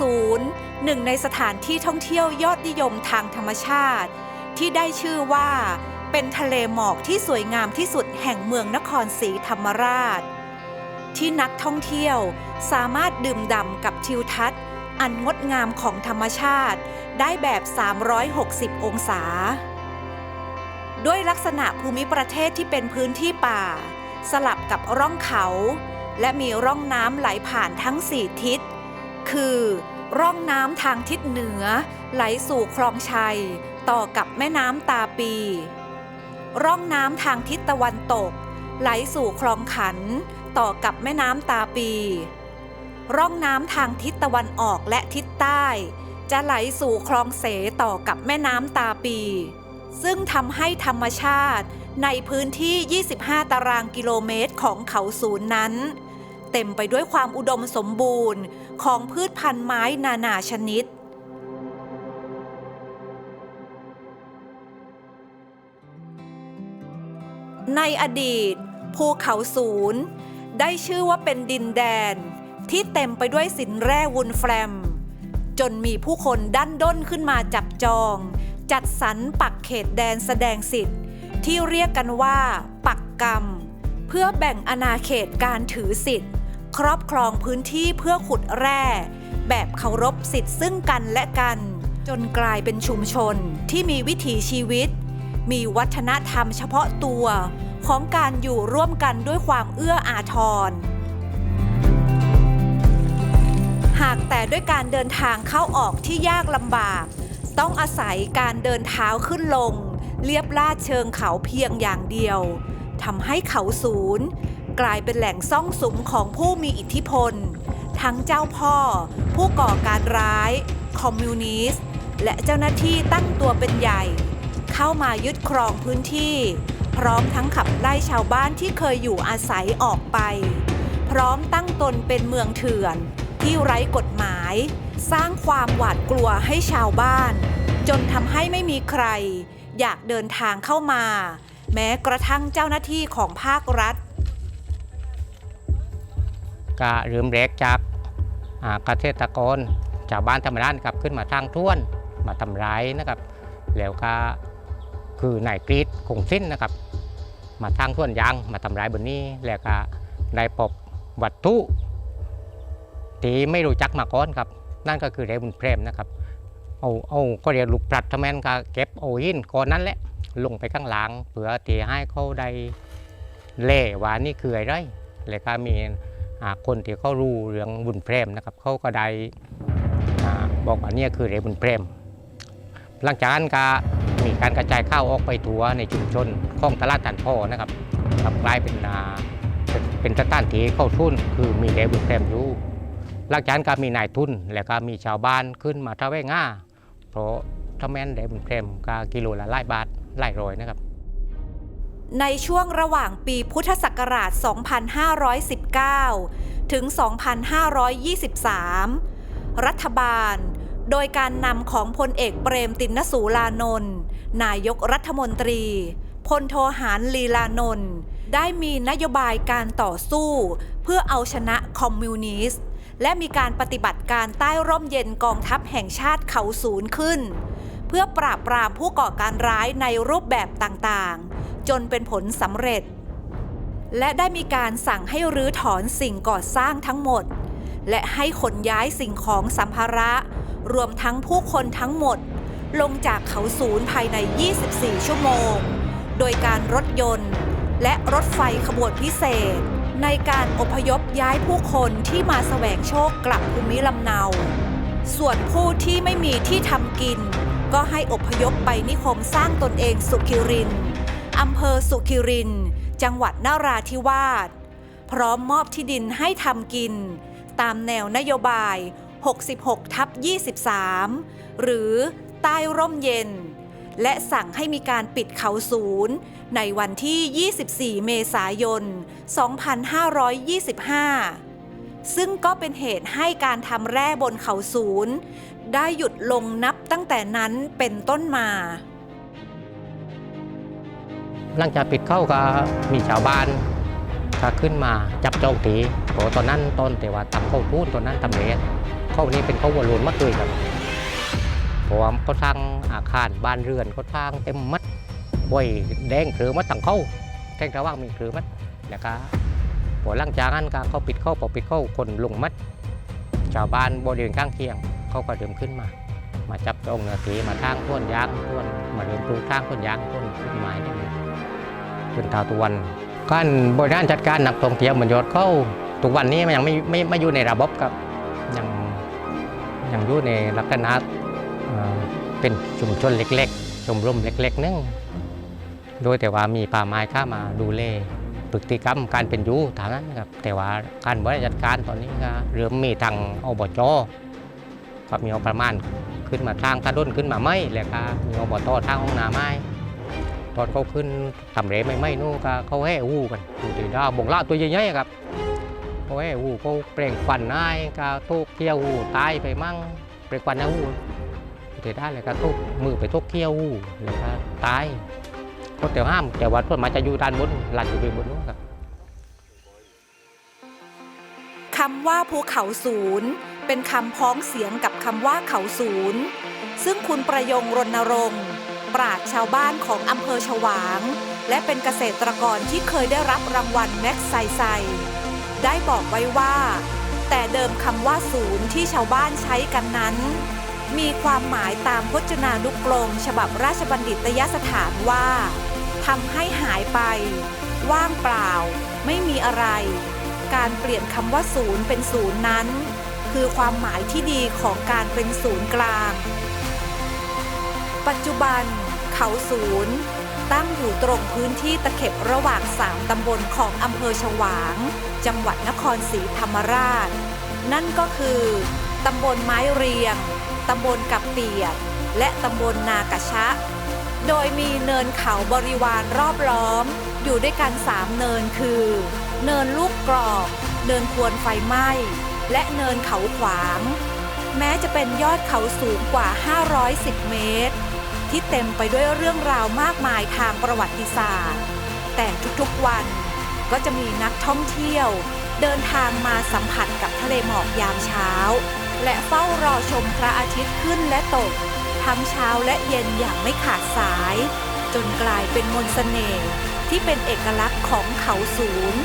ศูนย์หนึ่งในสถานที่ท่องเที่ยวยอดนิยมทางธรรมชาติ ที่ได้ชื่อว่า เป็นทะเลหมอกที่สวยงามที่สุดแห่งเมืองนครศรีธรรมราช ที่นักท่องเที่ยวสามารถดื่มด่ำกับทิวทัศน์ อันงดงามของธรรมชาติ ได้แบบ 360 องศา ด้วยลักษณะภูมิประเทศที่เป็นพื้นที่ป่า สลับกับร่องเขา และมีร่องน้ำไหลผ่านทั้งสี่ทิศ คือ ร่องน้ำทางทิศเหนือ ไหลสู่คลองชัย ต่อกับแม่น้ำตาปี ร่องน้ำทางทิศตะวันตก ไหลสู่คลองขัน ต่อกับแม่น้ำตาปี ร่องน้ำทางทิศตะวันออกและทิศใต้ จะไหลสู่คลองเสต่อกับแม่น้ำตาปี ซึ่งทำให้ธรรมชาติในพื้นที่ 25 ตารางกิโลเมตรของเขาศูนย์นั้น เต็มไปด้วยความอุดมสมบูรณ์ของพืชพันธุ์ไม้นานาชนิด ในอดีต ภูเขาศูนย์ได้ชื่อว่าเป็นดินแดน ที่เต็มไปด้วยสินแร่วุนแฟลมจนมีผู้คนดันด้นขึ้นมาจับจอง จัดสรรปักเขตแดนแสดงสิทธิ์ ที่เรียกกันว่า ปักกรรม เพื่อแบ่งอาณาเขตการถือสิทธิ์ รอบครองพื้นที่เพื่อขุดแร่ แบบเคารพสิทธิ์ซึ่งกันและกัน จนกลายเป็นชุมชนที่มีวิถีชีวิต มีวัฒนธรรมเฉพาะตัวของการอยู่ร่วมกันด้วยความเอื้ออาทร หากแต่ด้วยการเดินทางเข้าออกที่ยากลำบาก ต้องอาศัยการเดินเท้าขึ้นลง เลียบลาดเชิงเขาเพียงอย่างเดียวทำให้เขาศูนย์ กลายเป็นแหล่งซ่องสุมของผู้มีอิทธิพล ทั้งเจ้าพ่อ ผู้ก่อการร้าย คอมมิวนิสต์ และเจ้าหน้าที่ตั้งตัวเป็นใหญ่ เข้ามายึดครองพื้นที่ พร้อมทั้งขับไล่ชาวบ้านที่เคยอยู่อาศัยออกไป พร้อมตั้งตนเป็นเมืองเถื่อน ที่ไร้กฎหมาย สร้างความหวาดกลัวให้ชาวบ้าน จนทำให้ไม่มีใคร อยากเดินทางเข้ามา แม้กระทั่งเจ้าหน้าที่ของภาครัฐ ก็เริ่มแรกจากอาเกษตรกรชาวบ้านธรรมดานะครับขึ้นมาทางท้วนมาทำร้ายนะครับ แล้วก็คือนายกรีดคงสิ้นนะครับ มาทางท้วนยางมาทำร้ายบนนี้ แล้วก็ได้พบวัตถุที่ไม่รู้จักมาก่อนครับ นั่นก็คือเรบุญเพรมนะครับเอาเอาก็เรียกลูกปลัดทำแมนก็เก็บเอาหินก้อนนั้นแหละลงไปข้างหลังเพื่อที่ให้เขาได้เล่ว่านี่คืออะไรแล้วก็มี คนที่เขารู้เรื่องบุญเพรมนะครับเขาก็ได้บอกว่าเนี่ยคือเรื่องบุญเพรมหลังจากนั้นก็มีการกระจายข้าวออกไปทั่วในชุมชนของตลาดตันพ่อนะครับกลายเป็นอ่าเป็นเป็นสถานที่เข้าทุนคือมีเรื่องบุญเพรมอยู่หลังจากนั้นก็มีนายทุน แล้วก็มีชาวบ้านขึ้นมาทะเวง่าเพราะถ้าแม่นเรื่องบุญเพรมก็กิโลละหลายบาทหลายร้อยนะครับ ในช่วงระหว่างปีพุทธศักราช 2519 ถึง 2523 รัฐบาล โดยการนำของพลเอกเปรมตินสูลานนท์นายกรัฐมนตรี พลโทหารลีลานนท์ได้มีนโยบายการต่อสู้ เพื่อเอาชนะคอมมิวนิสต์ และมีการปฏิบัติการใต้ร่มเย็นกองทัพแห่งชาติเขาศูนย์ขึ้น เพื่อปราบปรามผู้ก่อการร้ายในรูปแบบต่างๆ จนเป็นผลสำเร็จ และได้มีการสั่งให้รื้อถอนสิ่งก่อสร้างทั้งหมด และให้ขนย้ายสิ่งของสัมภาระ รวมทั้งผู้คนทั้งหมด ลงจากเขาศูนย์ภายใน 24 ชั่วโมง โดยการรถยนต์ และรถไฟขบวนพิเศษ ในการอพยพย้ายผู้คนที่มาแสวงโชคกลับภูมิลำเนา ส่วนผู้ที่ไม่มีที่ทำกินก็ให้อพยพไปนิคมสร้างตนเองสุขิริน อำเภอสุขิริน จังหวัดนาราธิวาส พร้อมมอบที่ดินให้ทำกิน ตามแนวนโยบาย 66 ทับ 23 หรือใต้ร่มเย็น และสั่งให้มีการปิดเขาศูนย์ ในวันที่ 24 เมษายน 2525 ซึ่งก็เป็นเหตุให้การทำแร่บนเขาศูนย์ ได้หยุดลงนับตั้งแต่นั้นเป็นต้นมา หลังจากปิดเข้าก็มีชาวบ้านก็ขึ้นมาจับจองตีเพราะตอนนั้นต้นแต่ว่าทำข้าวพูดตอนนั้นทำเลสเข้าวนี้เป็นเข้าวัวโลนมัดเลยครับเพราะว่าเขาทางอาคารบ้านเรือนเขาทางเต็มมัดบ่อยแดงคือมัดตั้งเข้าแท่งระว่างมีคือมัดแล้วก็พอหลังจากนั้นก็เขาปิดเข้าพอปิดเข้าคนลงมัดชาวบ้านบริเวณข้างเคียงเขาก็เดิมขึ้นมา มาจับจองเนื้อทีมาทางต้นยางต้นมาเดินปลูกทางต้นยางต้นไม้นี่เป็นทาวตะวันการบริหารจัดการนักท่องเที่ยวเหมือนยอดเข้าทุกวันนี้มันยังไม่ไม่ไม่อยู่ในระบบครับยังยังอยู่ในลักษณะเป็นชุมชนเล็ก ๆ ชมรมเล็ก ๆนึงโดยแต่ว่ามีป่าไม้เข้ามาดูแลพฤติกรรมการเป็นอยู่ท่านั้นครับแต่ว่าการบริหารจัดการตอนนี้ก็เริ่มมีทางอบจก็มีงบประมาณ ขึ้นมาทางถนนขึ้นมาไม่แล้วก็มีอบตทางห้องน้ำไม่ตอนเขาขึ้นทำเรไม่ไม่นู่นก็เขาแห่วู้กันดูดีดาวบงล่าตัวใหญ่ๆครับเขาแห่วู้เขาเปล่งควันได้ก็ทุกเที่ยววูตายไปมั่งเปล่งควันนะวูดูดีได้เลยก็ทุกมือไปทุกเที่ยววูแล้วก็ตายก็แต่ห้ามแต่ว่าต้นไม้จะอยู่ด้านบนหลันอยู่บนนู้นครับคำว่าภูเขาศูนย์ เป็นคำพ้องเสียงกับคำว่าเขาศูนย์ซึ่งคุณประยงรณรงค์ปราชญ์ชาวบ้านของอำเภอฉวาง และเป็นเกษตรกรที่เคยได้รับรางวัลแม็กไซไซ ได้บอกไว้ว่า แต่เดิมคำว่าศูนย์ที่ชาวบ้านใช้กันนั้น มีความหมายตามพจนานุกรมฉบับราชบัณฑิตยสถานว่าทำให้หายไป ว่างเปล่า ไม่มีอะไร การเปลี่ยนคำว่าศูนย์เป็นศูนย์นั้น คือความหมายที่ดีของการเป็นศูนย์กลาง ปัจจุบัน เขาศูนย์ ตั้งอยู่ตรงพื้นที่ตะเข็บระหว่างสามตำบลของอำเภอฉวาง จังหวัดนครศรีธรรมราช นั่นก็คือตำบลไม้เรียง ตำบลกับเปียกและตำบลนากะชะ โดยมีเนินเขาบริวารรอบล้อม อยู่ด้วยกันสามเนินคือ เนินลูกกรอกเนินควนไฟไหม้ และเนินเขาขวาง แม้จะเป็นยอดเขาสูงกว่า 510 เมตร ที่เต็มไปด้วยเรื่องราวมากมายทางประวัติศาสตร์ แต่ทุกๆวันก็จะมีนักท่องเที่ยว เดินทางมาสัมผัสกับทะเลหมอกยามเช้า และเฝ้ารอชมพระอาทิตย์ขึ้นและตก ทั้งเช้าและเย็นอย่างไม่ขาดสาย จนกลายเป็นมนต์เสน่ห์ที่เป็นเอกลักษณ์ของเขาศูนย์